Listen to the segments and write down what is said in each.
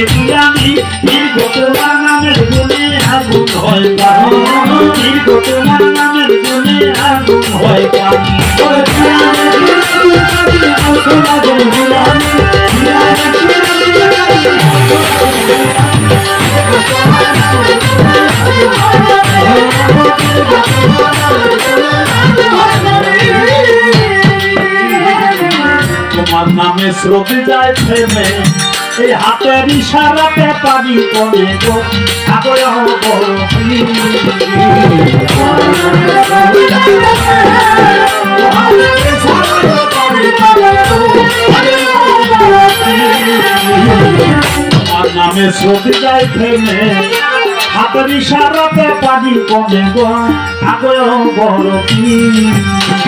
নামে আমি দীর্ঘ তোমার নামের গুণে আগুন হয় পানি দীর্ঘ তোমার নামের গুণে আগুন হয় পানি তোমার নামে স্রোতে যায় থেমে এই হাতের ইশারাতে পানি কমে গো। আগে তোমার নামে স্রোতে যায় থেমে হাতের ইশারাতে পানি কমে গো। আগে বড় আরে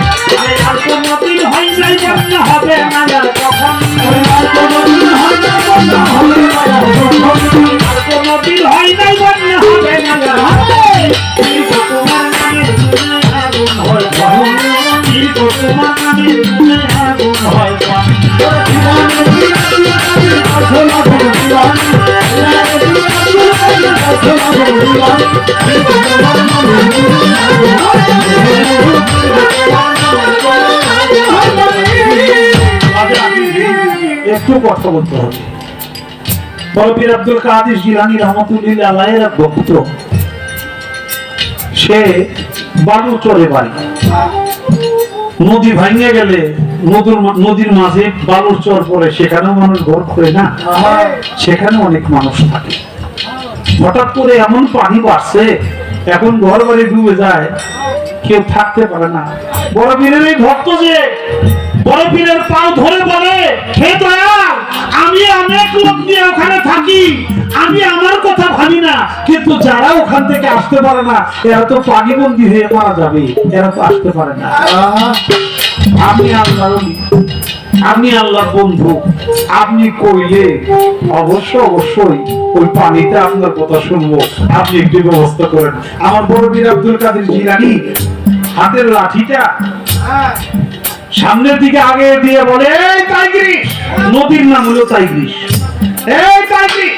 একটু কথা বলতে হবে। বলবীর আব্দুল কাদের জিলানি ভক্ত। সে বালু চলে বাড়ি। নদী ভাঙে গেলে নদীর নদীর মাঝে বালুর চর পড়ে সেখানেও মানুষ ঘর করে না? সেখানে অনেক মানুষ থাকে। হঠাৎ করে এমন পানি বাড়ছে এখন ঘর বাড়ি ডুবে যায় কেউ থাকতে পারে না। বড় পীরের এই ভক্ত যে বড় পীরের পাও ধরে বলে হে দয়া আমি অনেক লোক নিয়ে ওখানে থাকি আমি আমার কথা ভাবি না কিন্তু যারা ওখান থেকে আসতে পারে না এরা তো পানিবন্দী হয়ে মারা যাবে এরা তো আসতে পারে না। আমি আল্লাহ আমি আল্লাহ বন্ধু। আপনি কইলে অবশ্য অবশ্যই ওই পানিতে আপনার কথা শুনব। আপনি একটু ব্যবস্থা করেন। আমার বড় বীর আব্দুল কাদের জিলানি, হাতের লাঠিটা সামনের দিকে আগে দিয়ে বলে, এই টাইগ্রিস নদীর নাম হলো টাইগ্রিস এই টাইগ্রিস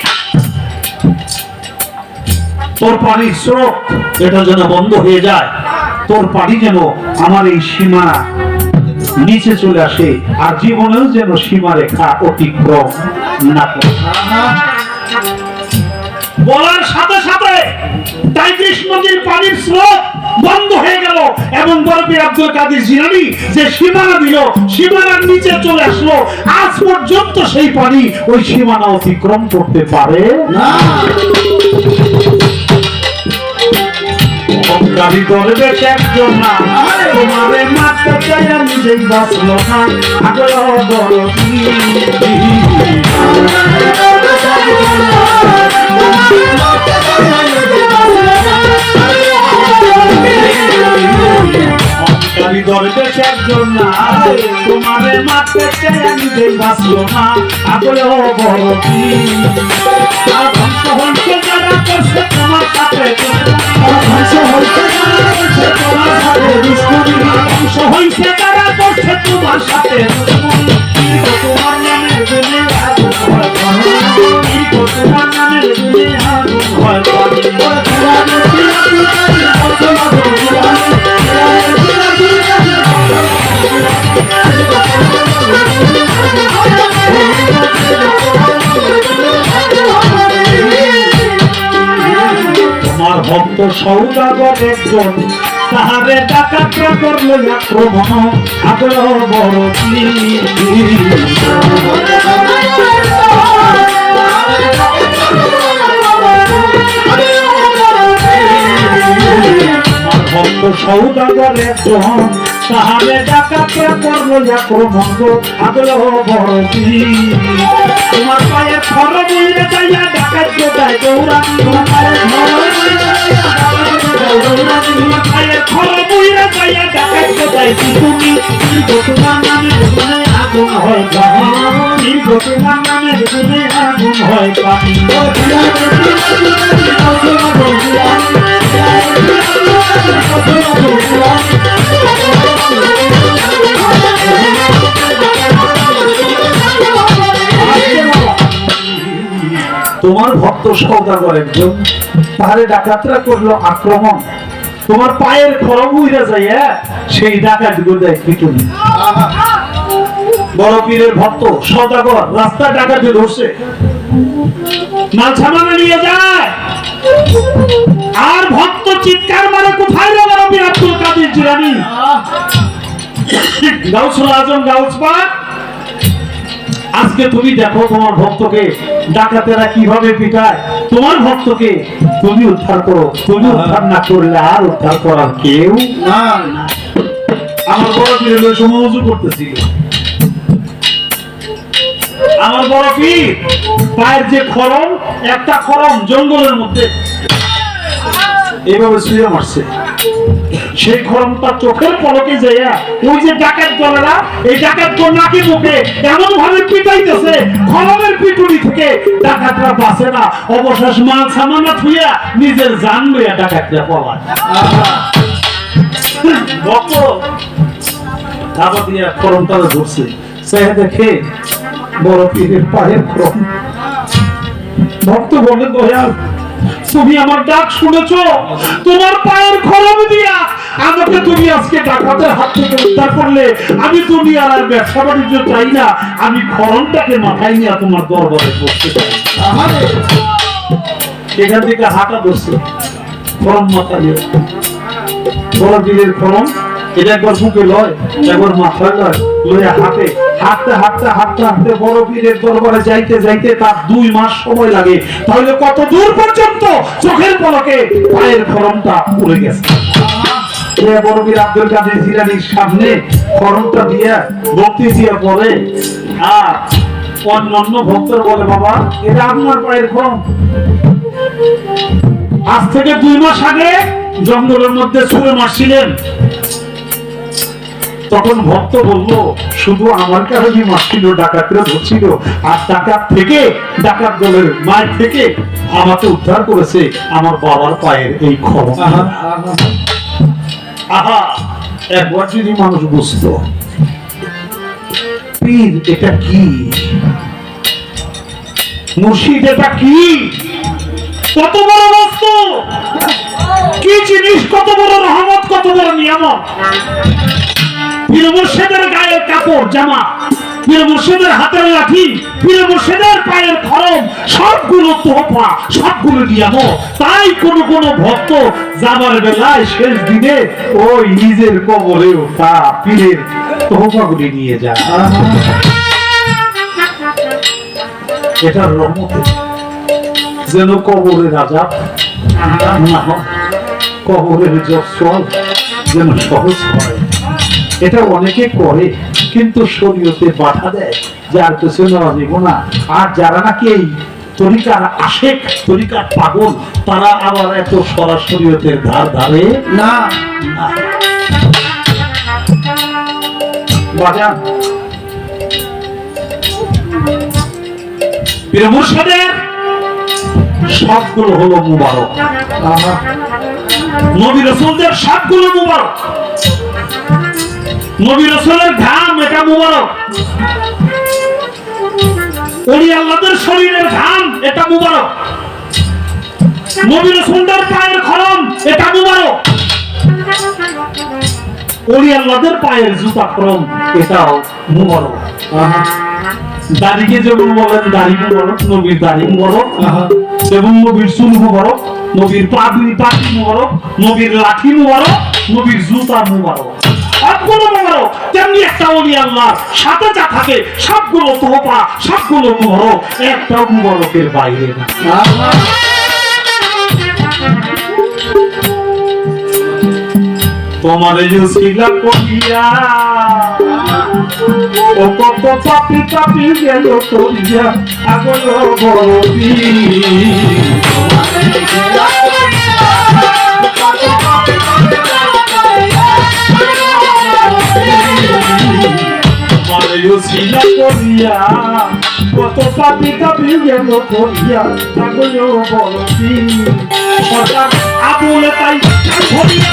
তোর পানির স্রোত এটা যেন বন্ধ হয়ে যায়। তোর পানি যেন আমার এই সীমা নিচে চলে আসে, আর জীবনেও যেন সীমা রেখা অতিক্রম না বলার সাথে সাথে নদীর পানির স্রোত বন্ধ হয়ে গেল, এবং বরফি আব্দুল কাদের যে সীমানা দিল, সীমানার নিচে চলে আসলো। আজ পর্যন্ত সেই পানি ওই সীমানা অতিক্রম করতে পারে না। গাড়ি করবে একজন না। তোমারে মারতে চাই আমি যেই বাঁচলো না। আগল বড় গাড়ি করবে একজন না। তোমারে মারতে চাই আমি যেই বাঁচলো না। আগল বড় আর হইতে ধ্বংস হইতে যারা করছে তোমার সাথে ভক্ত সৌদাগর একজন তাহারে ডাকাতরা করল আক্রমণ আগ্রহ বড় তোমার। সৌদাগর একজন তাহারে ডাকাতরা করল আক্রমণ আগ্রহ বড় তোমার পায়ে খর বইলে যাইয়া ডাকাত কোথায় দৌড়া তোমার পায়ে খর বইলে যাইয়া ডাকাত কোথায় তুমি তোমার নামে গুনে আগুন হয় তোমার আগুন হয় ভক্ত সৌদাগর একজন তাহলে ডাকাতরা করল আক্রমণ। তোমার পায়ের খরম উইরা যায় হ্যাঁ? সেই ডাকাত গুদায় পিটুনি বড় পীরের ভক্ত সদাগর রাস্তা ডাকাতে ধরছে। মাল নিয়ে যায়। আর ভক্ত চিৎকার মারে, কোথায় রে বড় পীর আব্দুল কাদের জিলানি? গাউসুল আজম গাউস পাক আজকে তুমি দেখো তোমার ভক্তকে ডাকাতেরা কীভাবে পিটায়। তোমার ভক্তকে তুমি উদ্ধার করো, তুমি উদ্ধার না করলে আর উদ্ধার করার কেউ না আমার বড় পীর হলো আমার বড় পীর, পায়ের যে খরম, একটা খরম জঙ্গলের মধ্যে। এইভাবে শুয়ে মারছে। সেই খরমটা চোখের পলকে যাইয়া ওই যে ডাকাত দলেরা, এই ডাকাত দল নাকি মুখে? এমন ভাবে পিটাইতেছে খরমের পিটুনি থেকে ডাকাতরা বাঁচে না। অবশেষ মাল সামানা থুইয়া নিজের জান লইয়া ডাকাতরা পলায়। ভক্ত ধাবা দিয়ে খরম তারা ধরছে সে দেখে বড় পীরের পায়ের খরম ভক্ত বলে দয়াল তুমি আমার ডাক শুনেছ? তোমার পায়ের খরম দিয়া আমাকে তুমি আজকে ডাকাতের হাত থেকে উদ্ধার করলে। আমি তুমি আর আর ব্যবসা বাণিজ্য চাই না। আমি খরমটাকে মাথায় নিয়ে তোমার দরবারে বসতে চাই। এখান থেকে হাঁটা বসছে খরম মাথা দিলের খরম। এটা একবার বুকে লয় একবার মাথায় লয়। লইয়া হাঁটে, হাঁটতে হাঁটতে হাঁটতে হাঁটতে বড় পীরের দরবারে যাইতে যাইতে তার দুই মাস সময় লাগে। তাহলে কত দূর পর্যন্ত চোখের পলকে পায়ের উড়ে গেছে? খরম। আজ থেকে দুই মাস আগে জঙ্গলের মধ্যে ছুঁড়ে মারছিলেন। তখন ভক্ত বলল শুধু আমার কারণে মারছিল ডাকাতরা ধরছিল আর ডাকাত থেকে ডাকাত দলের মায়ের থেকে আমাকে উদ্ধার করেছে আমার বাবার পায়ের এই খবর আহা একবার যদি মানুষ বুঝতো পীর এটা কি? মুর্শিদ এটা কি? কত বড় বস্তু? কি জিনিস? কত বড় রহমত? কত বড় নিয়ামত? পীর মুর্শিদের গায়ের কাপড়, জামা। পীর মুর্শিদের হাতের লাঠি, পীর মুর্শিদের পায়ের খরম, সবগুলো তোহফা, সবগুলো নিয়ামত। তাই কোন কোন ভক্ত যাবার বেলায় শেষ দিনে ওই নিজের কবরে ওঠা পীরের নিয়ে যায়। রহমতে যেন কবরের রাজা না কবরের জল যেন সহজ হয়। এটা অনেকে করে কিন্তু শরীয়তে বাধা দেয় যার পেছনে যাব না। আর যারা নাকি এই তরিকার আশেক তরিকার পাগল তারা আবার এত সরাসরিয়তের ধার ধারে না। না বাজান মুর্শিদের সবগুলো হলো মুবারক। নবী রসুলদের সবগুলো মুবারক। নবী রসুলের ঘাম, এটা মুবারক। ওলি আল্লাহদের শরীরের ঘাম, এটা মুবারক। নবী রসুলদের পায়ের খরম, এটা মুবারক। ওলি আল্লাহদের পায়ের জুতা খরম, এটাও মুবারক। দাড়িকে যেমন বলেন, দাড়ি মুবারক, নবীর দাড়ি মুবারক। এবং নবীর চুল মুবারক, নবীর পাগড়ি পাখি মুবারক, নবীর লাঠি মুবারক, নবীর জুতা মুবারক। সবগুলো মুবারক তেমনি একটা ওলি আল্লাহ। সাথে যা থাকে, সবগুলো তোহপা সবগুলো মুবারক একটাও মুবারকের বাইরে না। তোমার জুসিলা করিয়া, ও কত পাপি পাপি গেল করিয়া আগল বড়ি মারিও সিলা করিয়া কত পাপি পাপি গেল করিয়া আগল বড়ি হঠাৎ আবুলে তাই ধরিয়া